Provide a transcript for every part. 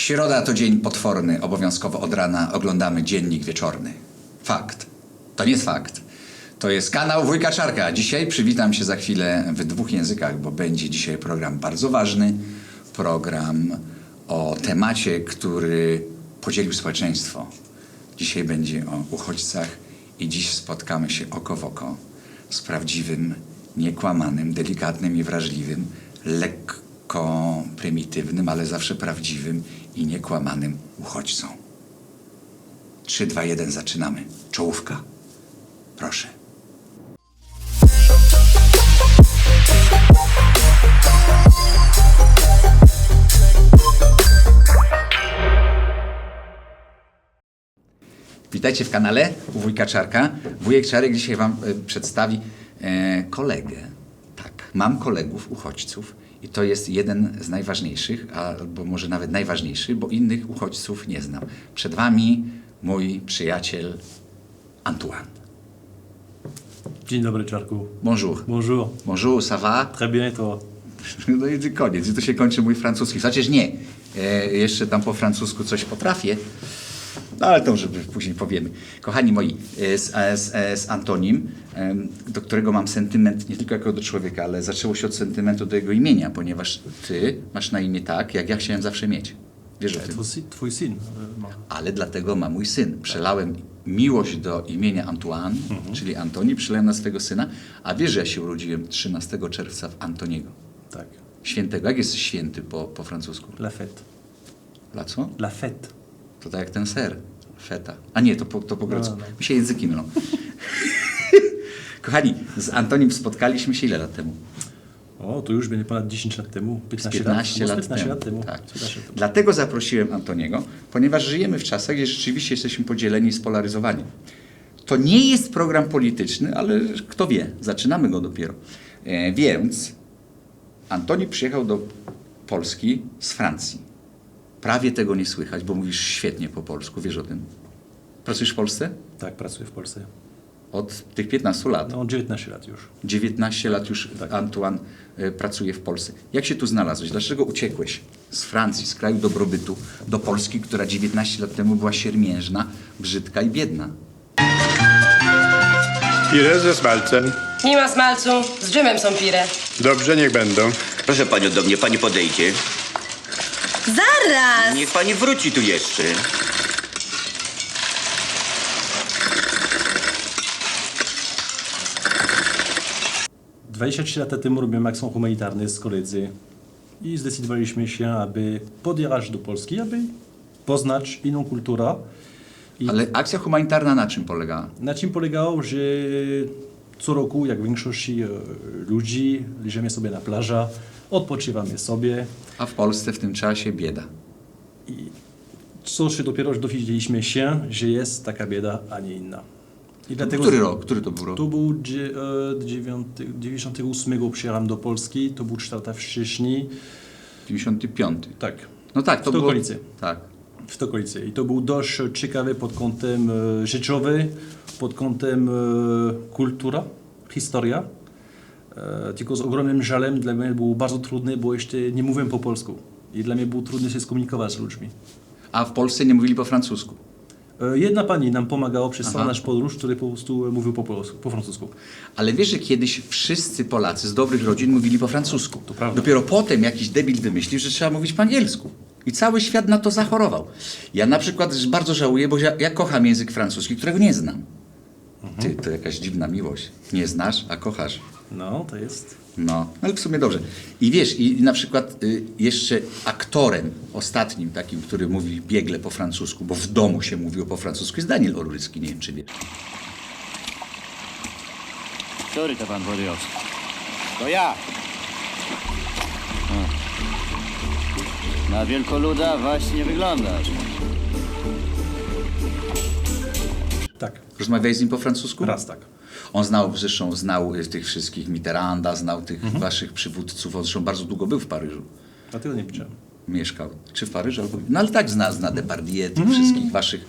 Środa to dzień potworny. Obowiązkowo od rana oglądamy dziennik wieczorny. Fakt. To nie jest fakt. To jest kanał Wujka Czarka. Dzisiaj przywitam się za chwilę w dwóch językach, bo będzie dzisiaj program bardzo ważny. Program o temacie, który podzielił społeczeństwo. Dzisiaj będzie o uchodźcach i dziś spotkamy się oko w oko z prawdziwym, niekłamanym, delikatnym i wrażliwym, lekko prymitywnym, ale zawsze prawdziwym i niekłamanym uchodźcą. 3, 2, 1, zaczynamy. Czołówka. Proszę. Witajcie w kanale u Wujka Czarka. Wujek Czarek dzisiaj Wam e, przedstawi e, kolegę. Tak, mam kolegów, uchodźców i to jest jeden z najważniejszych, albo może nawet najważniejszy, bo innych uchodźców nie znam. Przed Wami mój przyjaciel Antoine. Dzień dobry, Czarku. Bonjour. Bonjour. Bonjour, ça va? Très bien, toi? No i koniec. I tu się kończy mój francuski. Chociaż nie. E, jeszcze tam po francusku coś potrafię. No ale to, żeby później powiemy. Kochani moi, e, z, e, z, e, z Antonim, do którego mam sentyment nie tylko jako do człowieka, ale zaczęło się od sentymentu do jego imienia, ponieważ ty masz na imię tak, jak ja chciałem zawsze mieć. Wiesz o tym. Twój, syn- e, ma. Ale dlatego ma mój syn. Przelałem miłość do imienia Antoine, czyli Antoni, przelałem na swego syna, a wiesz, że ja się urodziłem 13 czerwca w Antoniego. Tak. Świętego. Jak jest święty po, po francusku? La fête. Dla co? La fête. To tak jak ten ser. Feta. A nie, to po, to po grecku. No, no. Mi się języki mylą. Kochani, z Antonim spotkaliśmy się ile lat temu? O, to już będzie ponad 10 lat temu. Z 15, 15 lat, lat, No, z 15 temu. lat temu. Tak. 15 lat temu. Dlatego zaprosiłem Antoniego, ponieważ żyjemy w czasach, gdzie rzeczywiście jesteśmy podzieleni i spolaryzowani. To nie jest program polityczny, ale kto wie, zaczynamy go dopiero. E, więc Antoni przyjechał do Polski z Francji. Prawie tego nie słychać, bo mówisz świetnie po polsku, wiesz o tym. Pracujesz w Polsce? Tak, pracuję w Polsce. Od tych 15 lat. No, 19 lat już. 19 lat już Tak. Antoine e, pracuje w Polsce. Jak się tu znalazłeś? Dlaczego uciekłeś z Francji, z kraju dobrobytu, do Polski, która 19 lat temu była siermiężna, brzydka i biedna? Pire ze smalcem. Nie ma smalcu, z dżemem są pire. Dobrze, niech będą. Proszę panią do mnie, pani podejdzie. Zaraz! Niech pani wróci tu jeszcze. - 23 lata temu robiłem akcją humanitarny z koledzy i zdecydowaliśmy się, aby podjechać do Polski, aby poznać inną kulturę. I Ale akcja humanitarna na czym polegała? Na czym polegało, że co roku, jak większości e, ludzi, leżymy sobie na plaży, odpoczywamy sobie. A w Polsce w tym czasie bieda. I co się dopiero dowiedzieliśmy się, że jest taka bieda, a nie inna. I dlatego Który rok? Który to był rok? To był dzie- e, dziewiąty- 98 przyjechałem do Polski, to był 4 lata wcześniej. 95. Tak, No tak, to W było... okolicy. Tak. w okolicy. I to był dość ciekawy pod kątem e, życiowy, pod kątem e, kultura, historia. E, tylko z ogromnym żalem dla mnie było bardzo trudne, bo jeszcze nie mówiłem po polsku. I dla mnie było trudno się skomunikować z ludźmi. A w Polsce nie mówili po francusku. E, Jedna pani nam pomagała przez cały nasz podróż, który po prostu mówił po, polsku, po francusku. Ale wiesz, że kiedyś wszyscy Polacy z dobrych rodzin mówili po francusku. To prawda. Dopiero potem jakiś debil wymyślił, że trzeba mówić po angielsku. I cały świat na to zachorował. Ja na przykład bardzo żałuję, bo ja, ja kocham język francuski, którego nie znam. Ty, to jakaś dziwna miłość. Nie znasz, a kochasz. No, to jest. No, ale w sumie dobrze. I wiesz, i na przykład y, jeszcze aktorem ostatnim takim, który mówi biegle po francusku, bo w domu się mówiło po francusku, jest Daniel Orłycki, nie wiem czy wiesz. Który to pan Wodojowski? To ja. Na wielkoluda właśnie wyglądasz. Tak, Rozmawiałeś z nim po francusku? raz tak. On znał, zresztą znał y, tych wszystkich Mitterranda, znał tych waszych przywódców, on zresztą bardzo długo był w Paryżu. Dlatego nie widziałem. Mieszkał. Czy w Paryżu? Albo... No ale tak zna, zna Depardieu, tych wszystkich waszych.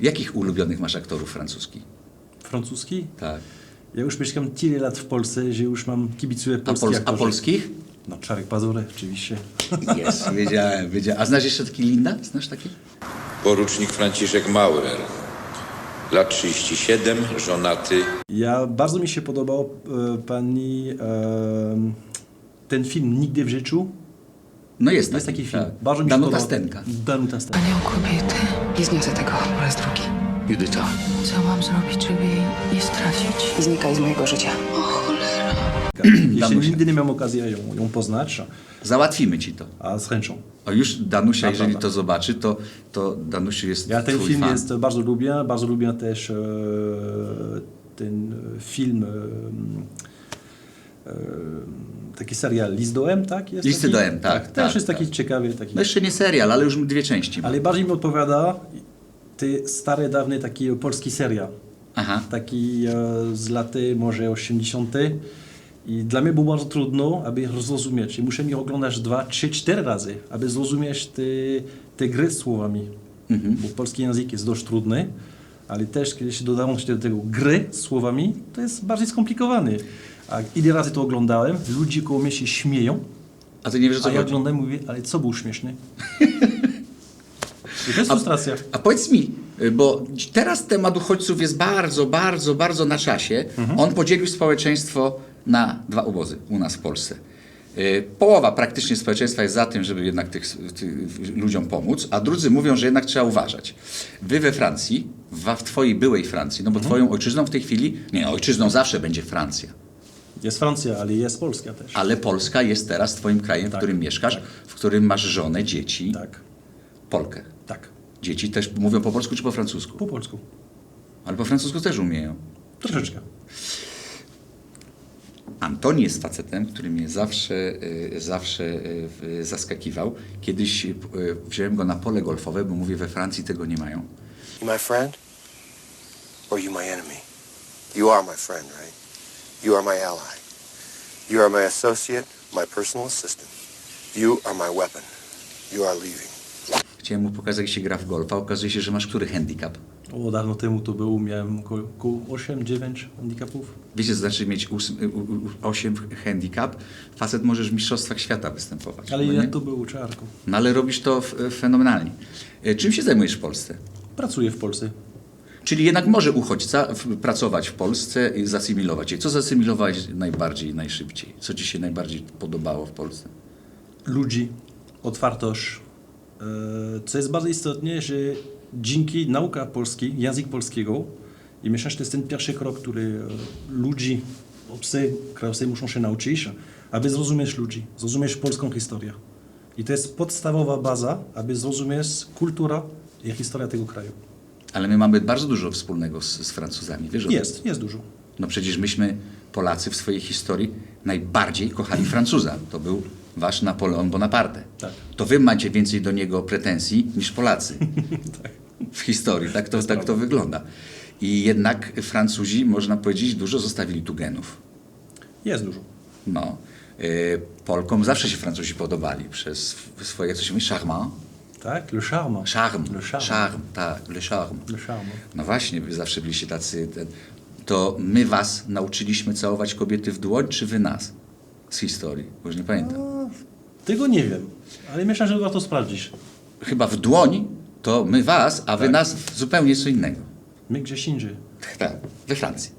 Jakich ulubionych masz aktorów francuskich? Francuski? Tak. Ja już mieszkam tyle lat w Polsce, że już mam kibicuję A, polskich Pols- a polskich? No, Czarek Pazury, oczywiście. Jest, wiedziałem, wiedziałem. A znasz jeszcze taki Linda? Znasz taki? Porucznik Franciszek Maurer. Lat 37, żonaty. Ja bardzo mi się podobał e, pani e, ten film Nigdy w życiu. No jest, Jest taki film. tak. Bardzo mi się Danuta podobał. Stenka. Danuta Stenka. Anioł kobiety. Nie zniosę tego po raz drugi. Judyta. Co mam zrobić, żeby jej nie stracić? Znikaj z mojego życia. O Jeszcze Danusia. nigdy nie miałem okazji ją, ją poznać, Załatwimy ci to. a z chęcią. O już Danusia, jeżeli to zobaczy, to, to Danusiu jest Ja ten twój film fan. jest, bardzo lubię, bardzo lubię też e, ten film, e, e, taki serial List do M, tak? Jest Listy taki? do M, tak, Też tak, jest taki tak. ciekawy. Taki. No jeszcze nie serial, ale już dwie części. Ale bardziej mi odpowiada ty stary, dawny taki polski serial. Aha. Taki e, z lat może 80. I dla mnie było bardzo trudno, aby zrozumieć. I muszę mi oglądać dwa, trzy, cztery razy, aby zrozumieć te, te gry z słowami. Bo polski język jest dość trudny, ale też kiedy się dodało się do tego gry z słowami, to jest bardziej skomplikowany. A ile razy to oglądałem, ludzie koło mnie się śmieją, A ty nie wiesz co a ja chodzi? oglądam i mówię, ale co był śmieszny? I to jest frustracja. A powiedz mi, bo teraz temat uchodźców jest bardzo, bardzo, bardzo na czasie. Mhm. On podzielił społeczeństwo na dwa obozy u nas w Polsce. Y, Połowa praktycznie społeczeństwa jest za tym, żeby jednak tych, tych ludziom pomóc, a drudzy mówią, że jednak trzeba uważać. Wy we Francji, w, w twojej byłej Francji, no bo Mhm. twoją ojczyzną w tej chwili, nie, ojczyzną zawsze będzie Francja, Jest Francja, ale jest Polska też. ale Polska jest teraz twoim krajem, w Tak, którym mieszkasz, tak. w którym masz żonę, dzieci, Tak, Polkę. tak. Dzieci też mówią po polsku czy po francusku? Po polsku. Ale po francusku też umieją. Troszeczkę. Antoni jest facetem, który mnie zawsze, y, zawsze y, zaskakiwał. Kiedyś y, wziąłem go na pole golfowe, bo mówię, we Francji tego nie mają. You my friend? Or you my enemy? You are my friend, right? You are my ally. You are my associate, my personal assistant. You are my weapon. You are leaving. Chciałem mu pokazać, jak się gra w golfa. Okazuje się, że masz który handicap? O, dawno temu to było, miałem około około 8-9 handicapów. Wiecie, co znaczy mieć 8 handicap? Facet możesz w Mistrzostwach Świata występować. Ale no, ja to był czarku. no ale robisz to fenomenalnie. Y, Czym się zajmujesz w Polsce? Pracuję w Polsce. Czyli jednak może uchodźca pracować w Polsce i zasymilować je. Co zasymilowałeś najbardziej, najszybciej? Co ci się najbardziej podobało w Polsce? Ludzi, otwartość. E, Co jest bardzo istotne, że dzięki nauka polskiej, język polskiego, i myślę, że to jest ten pierwszy krok, który e, ludzi, obcy, krajowcy muszą się nauczyć, aby zrozumieć ludzi, zrozumieć polską historię. I to jest podstawowa baza, aby zrozumieć kulturę i historię tego kraju. Ale my mamy bardzo dużo wspólnego z, z Francuzami, wiesz? Jest, jest dużo. No przecież myśmy, Polacy, w swojej historii najbardziej kochali Francuza. To był wasz Napoleon Bonaparte. Tak. To wy macie więcej do niego pretensji niż Polacy. W historii, tak to, tak to wygląda. I jednak Francuzi, można powiedzieć, dużo zostawili tu genów. Jest dużo. No. Y, Polkom zawsze się Francuzi podobali przez swoje, jak to się mówi, charmant? Tak, le charme. Charme. Le charme. Charme, tak, le charme. Le charme. No właśnie, wy zawsze byliście tacy. Ten, to my was nauczyliśmy całować kobiety w dłoń, czy wy nas? Z historii, bo już nie pamiętam. Tego nie wiem, ale myślę, że warto sprawdzić. Chyba w dłoń to my was, a wy nas w zupełnie co innego. My gdzieś indziej. Tak, we Francji.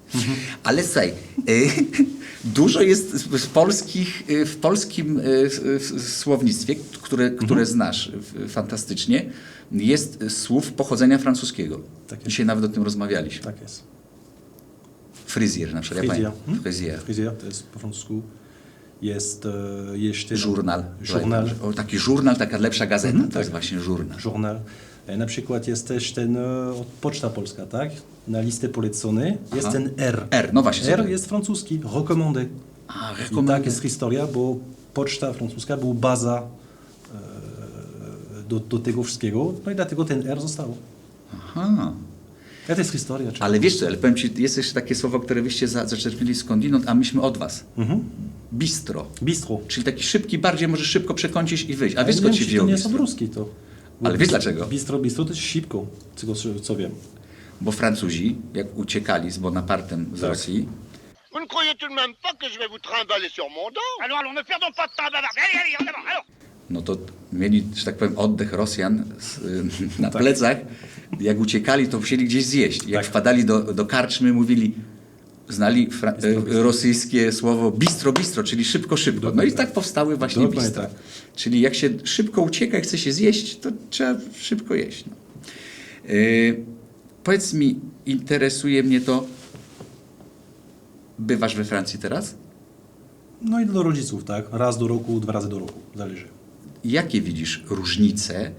Ale słuchaj, y, dużo jest z polskich, y, w polskim y, słownictwie, które, które znasz y, fantastycznie, jest słów pochodzenia francuskiego. Tak jest. Dzisiaj nawet o tym rozmawialiśmy. Tak jest. Fryzjer na przykład. Fryzjer. Pamiętam. Fryzjer. Fryzjer, to jest po francusku. Jest e, jeszcze... Żurnal. Żurnal. O, taki żurnal, taka lepsza gazeta. Mhm, to jest tak. właśnie żurnal. Żurnal. E, Na przykład jest też ten e, Poczta Polska, tak? Na listę polecony jest Aha. ten R. R, no właśnie. R jest francuski, recommandé. A, I rekomenduję. tak jest historia, bo Poczta francuska była baza e, do, do tego wszystkiego, no i dlatego ten R został. Aha. Ja to jest historia. Czy... Ale wiesz co, ale powiem ci, jest jeszcze takie słowo, które wyście za, zaczerpnęli skądinąd, a myśmy od was. Mhm. Bistro. Bistro. Czyli taki szybki, bardziej możesz szybko przekącić i wyjść. A wiesz się czy wzięło to nie jest obruski to. Ale wiesz dlaczego? Bistro, bistro to jest szybko, co, co wiem. Bo Francuzi, jak uciekali z Bonapartem z Tak. Rosji, Vous ne croyez tout de même pas que je vais vous trimballer sur mon dos Alors, allons, ne perdons pas de temps, bavard. Allez, allez, en avant, allons no to mieli, że tak powiem, oddech Rosjan z, y, na plecach. Jak uciekali, to musieli gdzieś zjeść. Jak Tak. wpadali do, do karczmy, mówili, znali fra- y, rosyjskie słowo bistro, bistro, czyli szybko, szybko. No i tak powstały właśnie Dokładnie bistra. tak. Czyli jak się szybko ucieka i chce się zjeść, to trzeba szybko jeść. No. Y, powiedz mi, interesuje mnie to, bywasz we Francji teraz? No i do rodziców, tak? Raz do roku, dwa razy do roku, zależy. Jakie widzisz różnice e,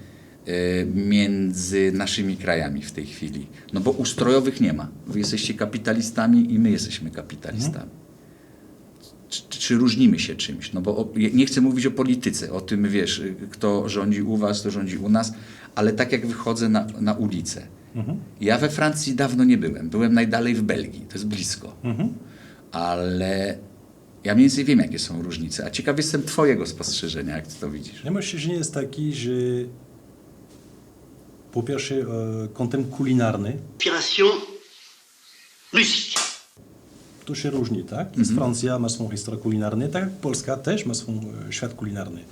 między naszymi krajami w tej chwili? No bo ustrojowych nie ma. Wy jesteście kapitalistami i my jesteśmy kapitalistami. Czy, czy różnimy się czymś? No bo o, nie chcę mówić o polityce, o tym wiesz, kto rządzi u was, kto rządzi u nas, ale tak jak wychodzę na, na ulicę. Ja we Francji dawno nie byłem. Byłem najdalej w Belgii, to jest blisko. Ale ja mniej więcej wiem, jakie są różnice. A ciekaw jestem twojego spostrzeżenia, jak ty to widzisz. Ja myślę, że nie jest taki, że po pierwsze e, kątem kulinarny Inspiration musique. to się różni, tak? Jest Francja ma swą historię kulinarną, tak jak Polska też ma swój e, świat kulinarny,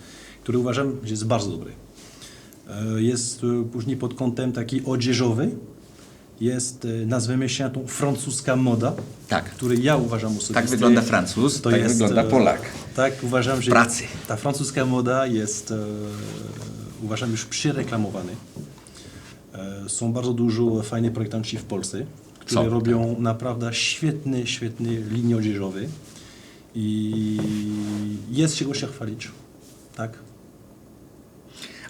który uważam, że jest bardzo dobry. E, Jest później pod kątem taki odzieżowy, jest, nazwijmy się tą francuska moda, Tak. który ja uważam osobiste. Tak wygląda Francuz, tak wygląda e, Polak. Tak, uważam, że pracy. ta francuska moda jest, e, uważam, już przyreklamowany. E, są bardzo dużo fajnych projektanci w Polsce, którzy Są, robią naprawdę świetne, świetne linie odzieżowe i jest czego się chwalić. Tak?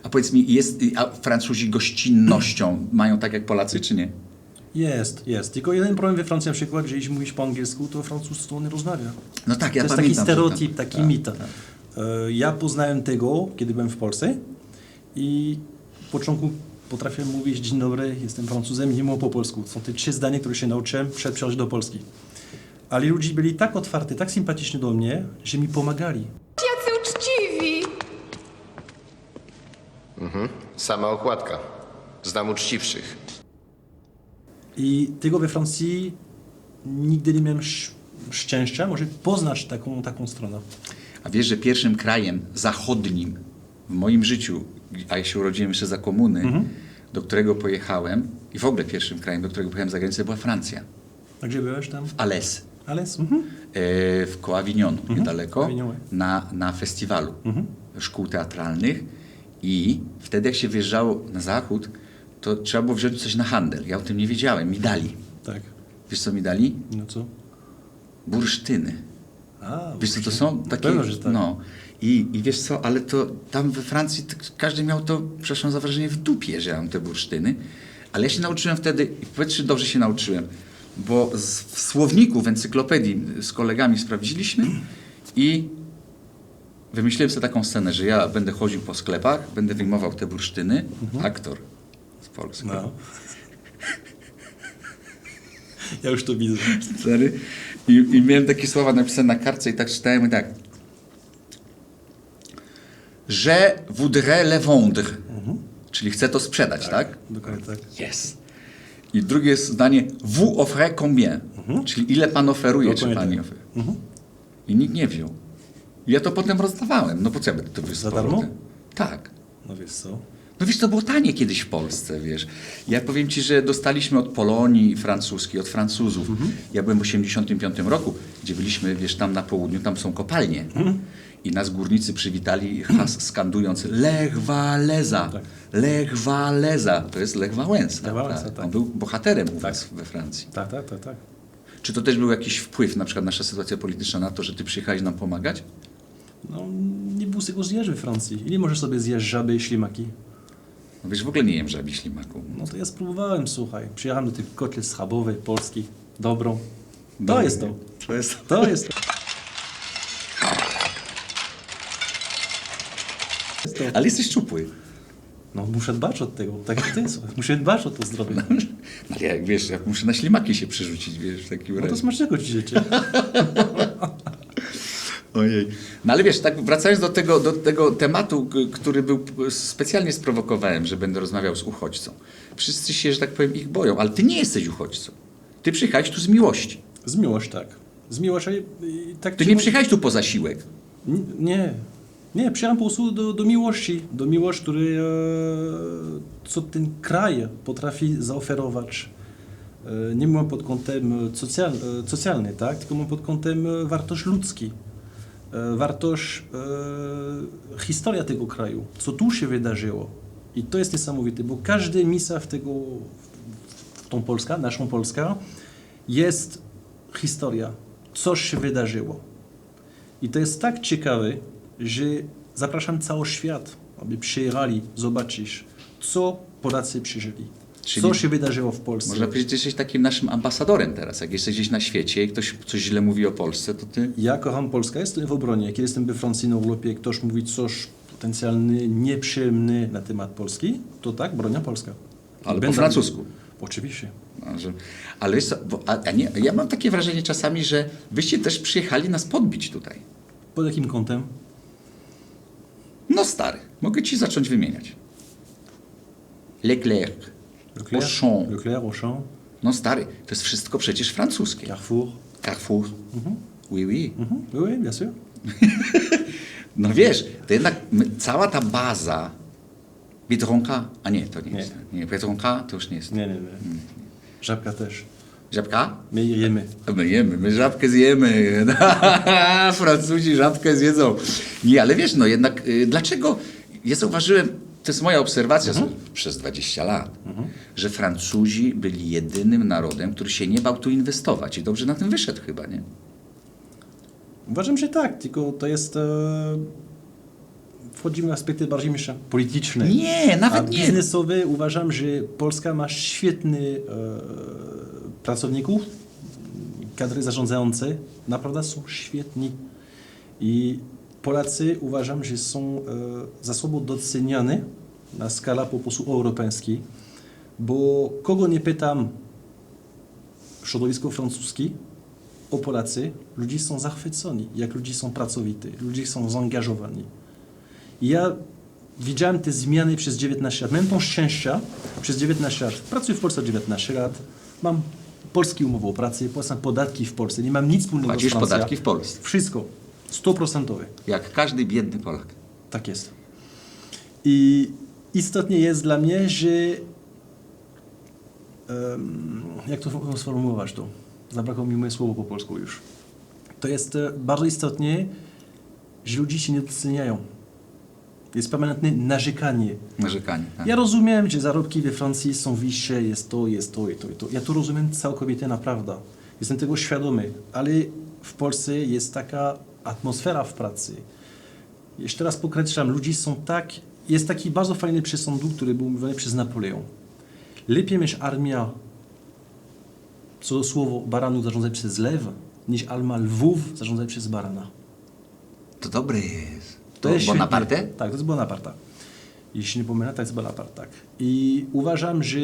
A powiedz mi, jest, a Francuzi gościnnością mają tak jak Polacy, czy nie? Jest, jest. Tylko jeden problem we Francji na przykład, że jeśli mówisz po angielsku, to Francuz to nie rozmawia. No tak, ja to jest taki pamiętam. stereotyp, taki tak, mit. tak. E, Ja poznałem tego, kiedy byłem w Polsce i w początku potrafię mówić dzień dobry, jestem Francuzem, nie mówię po polsku. Są te trzy zdania, które się nauczyłem przed przyjściem do Polski. Ale ludzie byli tak otwarty, tak sympatyczni do mnie, że mi pomagali. Jacy uczciwi! Sama okładka. Znam uczciwszych. I tego we Francji nigdy nie miałem sz- szczęścia, może poznać taką, taką stronę. A wiesz, że pierwszym krajem zachodnim w moim życiu, a ja się urodziłem jeszcze za komuny, Mhm. do którego pojechałem i w ogóle pierwszym krajem, do którego pojechałem za granicę była Francja. A gdzie byłeś tam? Ales. Ale mhm. e, w koło Avignonu, niedaleko, Avignon, ouais. na, na festiwalu Mhm. szkół teatralnych i wtedy jak się wjeżdżało na zachód, to trzeba było wziąć coś na handel. Ja o tym nie wiedziałem. Mi dali. Tak. Wiesz co mi dali? No co? Bursztyny. A, Wiesz co to są? Takie, pewno, że tak. No. I, I wiesz co, ale to tam we Francji każdy miał to, przepraszam za wrażenie, w dupie, że ja mam te bursztyny. Ale ja się nauczyłem wtedy, i powiedz, czy dobrze się nauczyłem, bo z, w słowniku, w encyklopedii z kolegami sprawdziliśmy i wymyśliłem sobie taką scenę, że ja będę chodził po sklepach, będę wyjmował te bursztyny, aktor z Polski. No. Ja już to widzę. Stary. I, I miałem takie słowa napisane na kartce i tak czytałem i tak. Je voudrais le vendre. Czyli chcę to sprzedać, tak? Dokładnie tak. Yes. I drugie zdanie, vous offrez combien? Czyli ile pan oferuje, czy Dokładnie pani tak. oferuje. I nikt nie wziął. I ja to potem rozdawałem. No po co ja będę to wysłał? darmo? Tak. No wiesz co? No wiesz, to było tanie kiedyś w Polsce, wiesz. Ja powiem ci, że dostaliśmy od Polonii francuskiej, od Francuzów. Ja byłem w 85 roku, gdzie byliśmy, wiesz, tam na południu, tam są kopalnie. I nas górnicy przywitali has skandując Lech Walesa, Tak. Lech Walesa. To jest Lech Wałęsa. Lech Wałęsa, tak. tak. On był bohaterem u was we Francji. Tak, tak, tak, tak. Czy to też był jakiś wpływ, na przykład nasza sytuacja polityczna na to, że ty przyjechałeś nam pomagać? No, nie było z tego zjeść we Francji. Ile możesz sobie zjeść żaby i ślimaki? No wiesz, w ogóle nie jem żabi ślimaku. No to ja spróbowałem, słuchaj. Przyjechałem do tych kotlet schabowej, polski, dobrą. To Dobry. jest to. To jest To jest to. Ale jesteś czupły. No muszę dbać od tego, tak jak ty. słuchaj. Muszę dbać o to zdrowie. No, ale jak wiesz, jak muszę na ślimaki się przerzucić, wiesz, w takim No to razie. smacznego ci życzę. Ojej. No ale wiesz, tak wracając do tego, do tego tematu, k- który był specjalnie sprowokowałem, że będę rozmawiał z uchodźcą. Wszyscy się, że tak powiem, ich boją, ale ty nie jesteś uchodźcą. Ty przyjechałeś tu z miłości. Z miłość, tak. Z miłości. i Tak Ty ci nie mu- przyjechałeś tu po zasiłek. N- Nie. Nie, przyjechałem po prostu do, do miłości. Do miłości, który, e, co ten kraj potrafi zaoferować. E, nie mówię pod kątem socjal, e, socjalny, tak? tylko mówię pod kątem wartość ludzki. Wartość, historia tego kraju, co tu się wydarzyło. I to jest niesamowite, bo każdy misa w tego, w tą Polskę, naszą Polskę, jest historia. Coś się wydarzyło. I to jest tak ciekawe, że zapraszam cały świat, aby przyjechali zobaczyć, co Polacy przeżyli. Czyli co się wydarzyło w Polsce. Można powiedzieć, że jesteś takim naszym ambasadorem teraz. Jak jesteś gdzieś na świecie i ktoś coś źle mówi o Polsce, to ty... Ja kocham Polskę, jestem w obronie. Kiedy jestem we Francji na urlopie, ktoś mówi coś potencjalnie nieprzyjemne na temat Polski, to tak, bronię Polskę. Ale po Będę- francusku. Oczywiście. Że, ale co, bo, a, a nie, ja mam takie wrażenie czasami, że wyście też przyjechali nas podbić tutaj. Pod jakim kątem? No stary, mogę ci zacząć wymieniać. Leclerc, Leclerc, Auchan. Leclerc, Auchan, No stary, to jest wszystko przecież francuskie. Carrefour. Carrefour. Oui, oui. Mhm. Oui, oui, bien sûr. No wiesz, to jednak cała ta baza Biedronka, a nie, to nie, Nie. jest. Nie, Biedronka to już nie jest. Nie, nie, nie. Żabka też. Żabka? My jemy. My jemy, my żabkę zjemy. Francuzi żabkę zjedzą. Nie, ale wiesz, no jednak y, dlaczego, ja zauważyłem, to jest moja obserwacja Mhm. przez 20 lat, że Francuzi byli jedynym narodem, który się nie bał tu inwestować i dobrze na tym wyszedł chyba, nie? Uważam, że tak, tylko to jest... E, wchodzimy w aspekty bardziej myślę, polityczne. Nie, nawet A nie. biznesowe uważam, że Polska ma świetnych e, pracowników, kadry zarządzające, naprawdę są świetni. I Polacy uważam, że są e, za sobą doceniani na skalę po prostu europejskiej, bo kogo nie pytam środowisko francuskie o Polacy, ludzie są zachwyceni, jak ludzie są pracowity, ludzie są zaangażowani. I ja widziałem te zmiany przez 19 lat. Miałem tą szczęścia przez 19 lat. Pracuję w Polsce od 19 lat. Mam polskie umowy o pracy, płacę podatki w Polsce. Nie mam nic wspólnego Płacisz z Francją. podatki w Polsce. Wszystko. 100%. Jak każdy biedny Polak. Tak jest. I istotnie jest dla mnie, że em, jak to sformułować to? Zabrakło mi moje słowo po polsku już. To jest e, bardzo istotnie, że ludzie się nie doceniają. Jest permanentne narzekanie. Narzekanie. Tak? Ja rozumiem, że zarobki we Francji są wyższe, jest to, jest to i to i to. Ja to rozumiem całkowicie naprawdę. Jestem tego świadomy, ale w Polsce jest taka atmosfera w pracy. Jeszcze raz podkreślam, ludzie są tak... Jest taki bardzo fajny przesąd, który był mówiony przez Napoleon. Lepiej mieć armia, co do słowo, baranów zarządzać przez lew, niż armia lwów zarządzać przez barana. To dobre jest. To jest Bonaparte? świetnie. Tak, to jest Bonaparte. Jeśli nie pomylę, to jest Bonaparte, tak. I uważam, że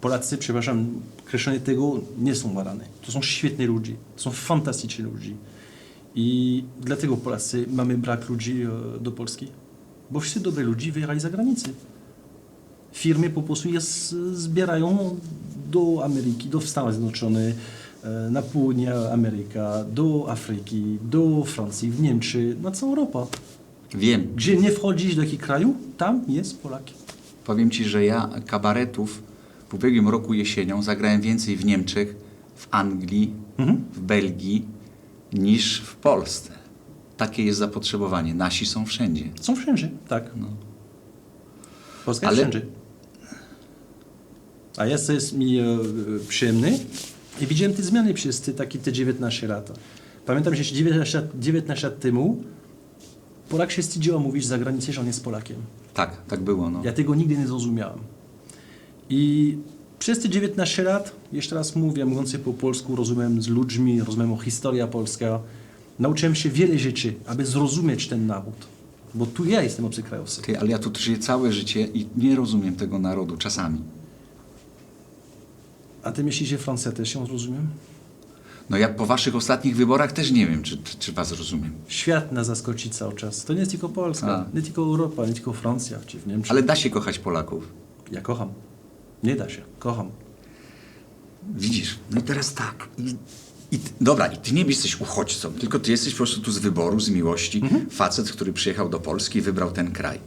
Polacy, przepraszam, kreślenie tego nie są barany. To są świetni ludzie. To są fantastyczni ludzie. I dlatego Polacy mamy brak ludzi e, do Polski. Bo wszyscy dobrzy ludzie wyjechali za granicę. Firmy po prostu je zbierają do Ameryki, do Stanów Zjednoczonych, na południe Ameryka, do Afryki, do Francji, w Niemcy, na całą Europę. Wiem. Gdzie nie wchodzisz do jakiego kraju, tam jest Polak. Powiem ci, że ja kabaretów w ubiegłym roku jesienią zagrałem więcej w Niemczech, w Anglii, Mhm. w Belgii niż w Polsce. Takie jest zapotrzebowanie. Nasi są wszędzie. Są wszędzie, tak. Polska Ale- jest wszędzie. A jest, jest mi e, przyjemny i widziałem te zmiany przez te, takie te 19 lat. Pamiętam, że jeszcze 19 lat, 19 lat temu Polak się wstydził mówić za granicę, że on jest Polakiem. Tak, tak było. No. Ja tego nigdy nie zrozumiałem. I przez te 19 lat, jeszcze raz mówię, mówiąc po polsku, rozumiem z ludźmi, rozumiem o historia polska. Nauczyłem się wiele rzeczy, aby zrozumieć ten naród. Bo tu ja jestem obcokrajowcem. Ty, ale ja tu żyję całe życie i nie rozumiem tego narodu czasami. A ty myślisz, że Francja też ją rozumiem? No ja po waszych ostatnich wyborach też nie wiem, czy, czy, czy was rozumiem. Świat nas zaskoczy cały czas. To nie jest tylko Polska, A. nie tylko Europa, nie tylko Francja, czy w Niemczech. Ale da się kochać Polaków. Ja kocham. Nie da się. Kocham. Widzisz, no i teraz tak. I I dobra, i ty nie jesteś uchodźcą, tylko ty jesteś po prostu tu z wyboru, z miłości. Facet, który przyjechał do Polski i wybrał ten kraj.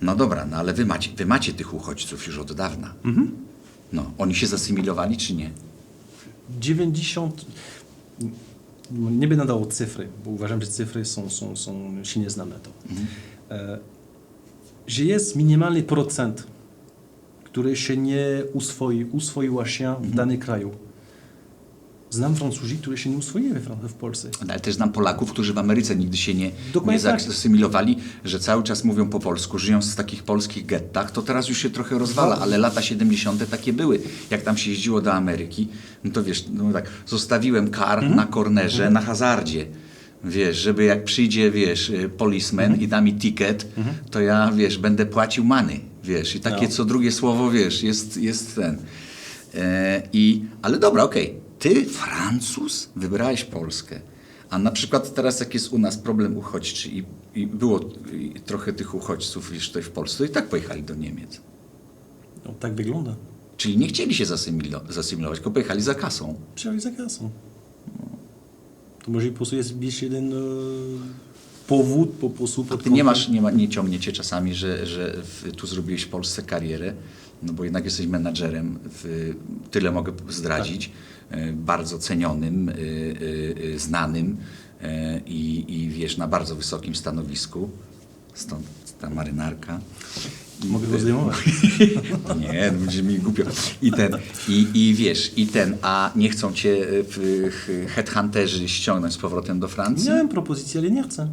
No dobra, no ale wy macie, wy macie tych uchodźców już od dawna. No, oni się zasymilowali czy nie? 90. Nie będę dawał cyfry, bo uważam, że cyfry są, są, są silnie znane to. E, że jest minimalny procent, który się nie uswoi, uswoiła się w danym kraju. Znam Francuzów, którzy się nie uswoili w Polsce. No, Ale też znam Polaków, którzy w Ameryce nigdy się nie, Dokładnie nie tak. zasymilowali, że cały czas mówią po polsku, żyją w takich polskich gettach, to teraz już się trochę rozwala, ale lata 70. takie były. Jak tam się jeździło do Ameryki, no to wiesz, no tak, zostawiłem kar Mhm. na kornerze, na hazardzie. Wiesz, żeby jak przyjdzie, wiesz, y, policeman Mhm. i da mi ticket, to ja, wiesz, będę płacił many, wiesz, i takie No. co drugie słowo, wiesz, jest, jest ten. E, i, ale dobra, okej. Ty, Francuz, wybrałeś Polskę. A na przykład teraz, jak jest u nas problem uchodźczy i, i było i trochę tych uchodźców już tutaj w Polsce, to i tak pojechali do Niemiec. No, tak wygląda. Czyli nie chcieli się zasymilo- zasymilować, tylko pojechali za kasą. Przyjechali za kasą. To może po prostu jest jeden e, powód po prostu. A ty nie kątem- masz, nie, ma, nie ciągniecie czasami, że, że w, tu zrobiłeś w Polsce karierę, no bo jednak jesteś menadżerem, w, tyle mogę zdradzić, e, bardzo cenionym, e, e, e, znanym e, i, i wiesz, na bardzo wysokim stanowisku, stąd ta marynarka. Mogę go zdejmować. Nie, będzie mi głupio. I ten, i, i wiesz, i ten, a nie chcą cię e, headhunterzy ściągnąć z powrotem do Francji? Miałem propozycję, ale nie chcę.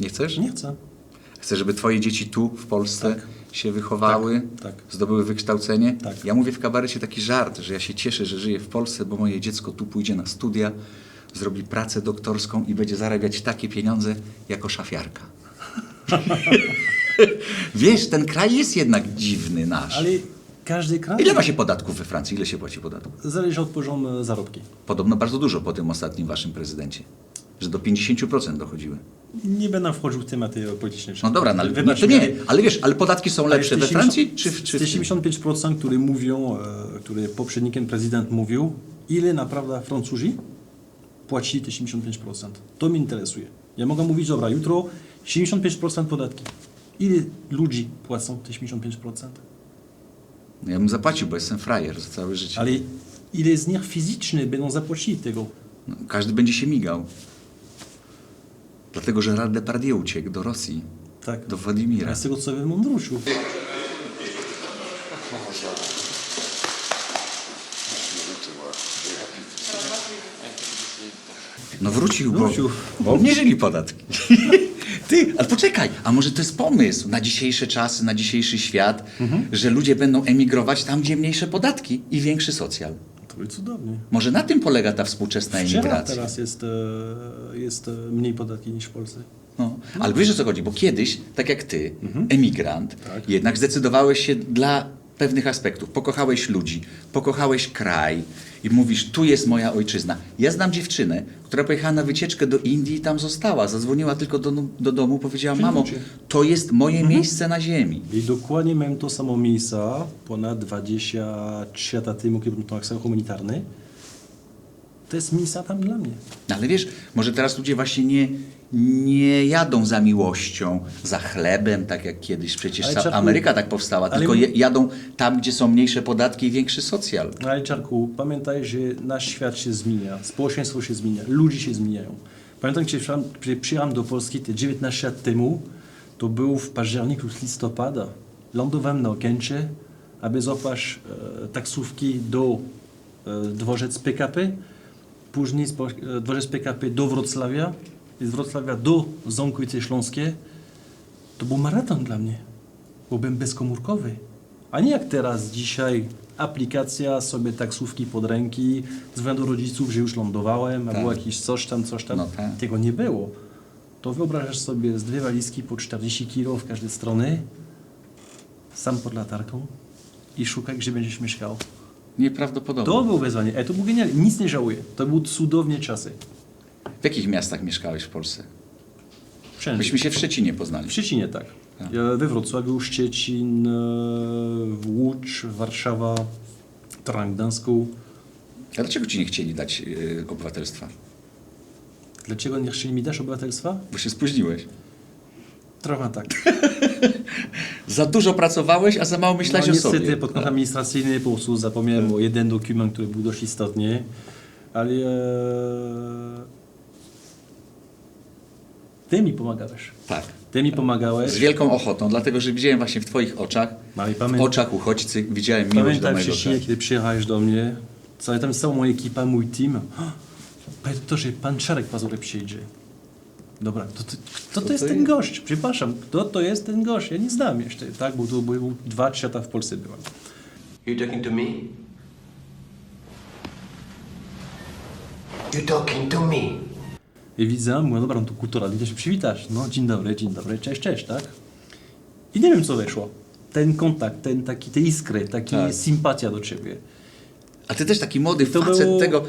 Nie chcesz? Nie chcę. Chcę, żeby twoje dzieci tu w Polsce Tak. Się wychowały, Tak, tak. zdobyły wykształcenie. Tak. Ja mówię w kabarecie taki żart, że ja się cieszę, że żyję w Polsce, bo moje dziecko tu pójdzie na studia, zrobi pracę doktorską i będzie zarabiać takie pieniądze jako szafiarka. Wiesz, ten kraj jest jednak dziwny nasz. Ale każdy kraj Ile ma się podatków we Francji? Ile się płaci podatków? zależy od poziomu zarobki. Podobno bardzo dużo po tym ostatnim waszym prezydencie. Że do 50% dochodziły. Nie będę wchodził w tematy polityczne. No dobra, no, ale, Wybacz to nie, ale- wiesz, ale podatki są lepsze we 70 Francji czy, w- czy te w tym? 75%, które mówią, e, które poprzednikiem prezydent mówił, ile naprawdę Francuzi płacili te 75%. To mnie interesuje. Ja mogę mówić, dobra, jutro 75% podatki. Ile ludzi płacą te 75%? Ja bym zapłacił, bo jestem frajer za całe życie. Ale ile z nich fizycznie będą zapłacili tego? No, każdy będzie się migał. Dlatego, że Gerard Depardieu uciekł do Rosji, Tak. do Władimira. A z tego co wiem, on wrócił. No wrócił, bo, Wrócił. bo obniżyli podatki. Ty, ale poczekaj, a może to jest pomysł na dzisiejsze czasy, na dzisiejszy świat, Mhm. że ludzie będą emigrować tam, gdzie mniejsze podatki i większy socjal. By cudownie. Może na tym polega ta współczesna emigracja. teraz jest, e, jest e, mniej podatki niż w Polsce. No. Ale wiesz o co chodzi, bo kiedyś, tak jak ty, Mhm. emigrant, Tak. jednak zdecydowałeś się dla pewnych aspektów. Pokochałeś ludzi, pokochałeś kraj i mówisz, tu jest moja ojczyzna. Ja znam dziewczynę, która pojechała na wycieczkę do Indii i tam została. Zadzwoniła tylko do, do domu, powiedziała, mamo, to jest moje Mhm. miejsce na ziemi. I dokładnie miałem to samo miejsce ponad 23 lata temu, kiedy byłem na akcjach humanitarnej. To jest miejsce tam dla mnie. No ale wiesz, może teraz ludzie właśnie nie, nie jadą za miłością, za chlebem, tak jak kiedyś przecież Ale Czarku, Ameryka tak powstała, ale tylko je, jadą tam, gdzie są mniejsze podatki i większy socjal. Ale Czarku, pamiętaj, że nasz świat się zmienia, społeczeństwo się zmienia, ludzie się zmieniają. Pamiętam, kiedy przyjechałem, kiedy przyjechałem do Polski te 19 lat temu, to był w październiku, listopada. Lądowałem na Okęcie, aby złapać e, taksówki do e, dworzec PKP, później z e, dworzec PKP do Wrocławia i z Wrocławia do Ząkwicy Śląskie. To był maraton dla mnie, bo byłem bezkomórkowy. A nie jak teraz, dzisiaj aplikacja, sobie taksówki pod ręki, dzwonię do rodziców, że już lądowałem, albo Tak. jakiś coś tam, coś tam. No tak. Tego nie było. To wyobrażasz sobie z dwie walizki po 40 kg w każdej strony, sam pod latarką i szukaj, gdzie będziesz mieszkał. Nieprawdopodobne. To było wyzwanie. E, to było genialne. Nic nie żałuję. To były cudowne czasy. W jakich miastach mieszkałeś w Polsce? Wszędzie. Myśmy się w Szczecinie poznali. W Szczecinie tak. Ja we Wrocławiu, Szczecin, e, Łódź, Warszawa, Trang Gdańsku. A dlaczego ci nie chcieli dać y, obywatelstwa? Dlaczego nie chcieli mi dać obywatelstwa? Bo się spóźniłeś. Trochę tak. Za dużo pracowałeś, a za mało myślałeś no, o sobie. niestety pod kątem administracyjnym po prostu zapomniałem o jeden dokument, który był dość istotny, ale e, ty mi pomagałeś. Tak. Ty mi pomagałeś. Z wielką ochotą, dlatego że widziałem właśnie w twoich oczach, w oczach uchodźcy, widziałem miłość do Pamiętam mojego wcześniej, kraju. kiedy przyjechałeś do mnie, cała tam cała moja ekipa, mój team. To, że pan Czarek Pazury przyjdzie. Dobra, to, to, kto to jest to ten jest? gość? Przepraszam, kto to jest ten gość? Ja nie znam jeszcze, tak? Bo to był dwa, trzy lata w Polsce byłem. You talking to me? You talking to me? I widzę, mówię, dobra, no to kultura, idę się przywitać. No, dzień dobry, dzień dobry, cześć, cześć, tak? I nie wiem, co weszło. Ten kontakt, ten taki, te iskry, taki Tak. sympatia do ciebie. A ty też taki młody To facet było- tego.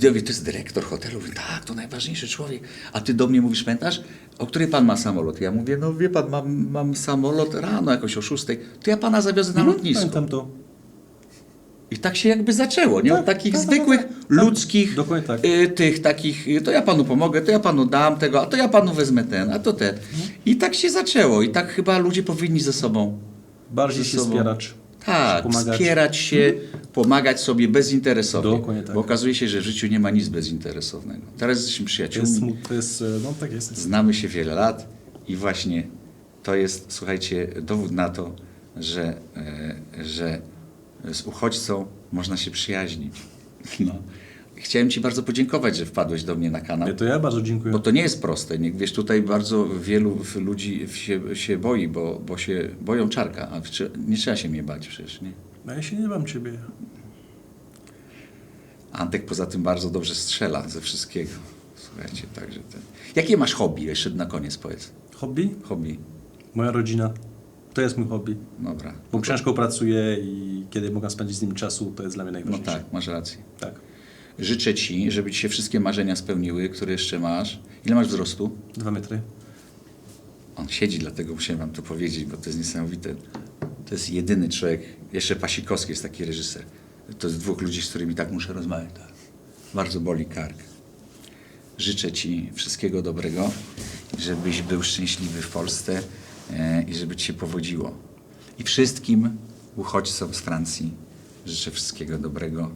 To jest dyrektor hotelu. Mówię, tak, to najważniejszy człowiek. A ty do mnie mówisz, pamiętasz, o której pan ma samolot? Ja mówię, no wie pan, mam, mam samolot rano jakoś o szóstej. To ja pana zawiozę na lotnisko. Mhm, Pamiętam to. I tak się jakby zaczęło, nie? Tak, Od takich tak, tak, zwykłych, tak, tak. ludzkich, Dokładnie tak. y, tych takich, y, to ja panu pomogę, to ja panu dam tego, a to ja panu wezmę ten, a to ten. I tak się zaczęło. I tak chyba ludzie powinni ze sobą. Bardziej ze się sobą- wspierać. Tak, wspierać się, pomagać sobie bezinteresownie. Dokładnie tak. Bo okazuje się, że w życiu nie ma nic bezinteresownego. Teraz jesteśmy To przyjaciółmi, jest, to jest, e, no tak jest. znamy się wiele lat i właśnie to jest, słuchajcie, dowód na to, że, e, że z uchodźcą można się przyjaźnić. No. Chciałem Ci bardzo podziękować, że wpadłeś do mnie na kanał. To ja bardzo dziękuję. Bo to nie jest proste. Nie, wiesz, tutaj bardzo wielu ludzi się, się boi, bo, bo się boją czarka. A nie trzeba się mnie bać przecież, nie? No ja się nie bam ciebie. Antek poza tym bardzo dobrze strzela ze wszystkiego. Słuchajcie, także ten. Jakie masz hobby? Jeszcze na koniec powiedz. Hobby? Hobby. Moja rodzina. To jest mój hobby. Dobra. Bo ciężko pracuję i kiedy mogę spędzić z nim czasu, to jest dla mnie No najważniejsze. tak, masz rację. tak. Życzę Ci, żeby Ci się wszystkie marzenia spełniły, które jeszcze masz. Ile masz wzrostu? Dwa metry. On siedzi, dlatego musiałem Wam to powiedzieć, bo to jest niesamowite. To jest jedyny człowiek, jeszcze Pasikowski jest taki reżyser. To jest dwóch ludzi, z którymi tak muszę rozmawiać. Tak. Bardzo boli kark. Życzę Ci wszystkiego dobrego, żebyś był szczęśliwy w Polsce e, i żeby Ci się powodziło. I wszystkim uchodźcom z Francji życzę wszystkiego dobrego.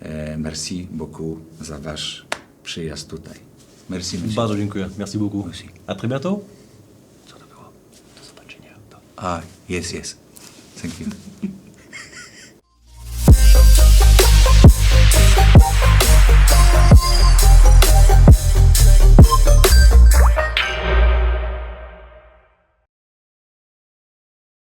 E, merci beaucoup za Wasz przyjazd tutaj. Merci, monsieur. Bardzo dziękuję. Merci beaucoup. Merci. A très bientôt. Ah, yes, yes. Thank you.